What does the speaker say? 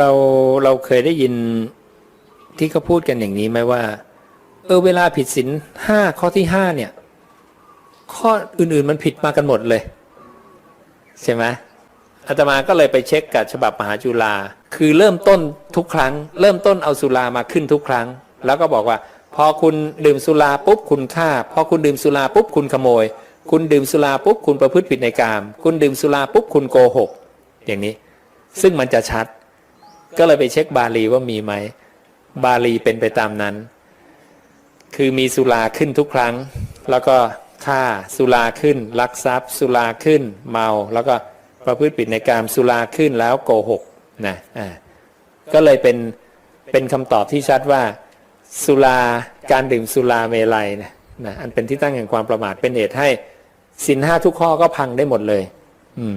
เราเราเคยได้ยินที่เขาพูดกันอย่างนี้ไหมว่า เออเวลาผิดศีลห้าข้อที่ห้าเนี่ย ข้ออื่นๆมันผิดมากันหมดเลย ใช่ไหมอาตมาก็เลยไปเช็คกับฉบับมหาจุฬาคือเริ่มต้นทุกครั้ง เริ่มต้นเอาสุรามาขึ้นทุกครั้ง แล้วก็บอกว่า พอคุณดื่มสุราปุ๊บคุณฆ่า พอคุณดื่มสุราปุ๊บคุณขโมย คุณดื่มสุราปุ๊บคุณประพฤติผิดในกาม คุณดื่มสุราปุ๊บคุณโกหก อย่างนี้ ซึ่งมันจะชัด ก็เลยไปเช็คบาลีว่ามีไหม บาลีเป็นไปตามนั้น คือมีสุราขึ้นทุกครั้ง แล้วก็ฆ่าสุราขึ้น ลักทรัพย์ สุราขึ้น เมา แล้วก็ประพฤติผิดในกามสุราขึ้นแล้วโกหกนะอ่าก็เลยเป็นเป็นคำตอบที่ชัดว่า สุราการดื่มสุราเมลัยนะนะอันเป็นที่ตั้งแห่งความประมาทเป็นเหตุให้สินห้าทุกข้อก็พังได้หมดเลย อืม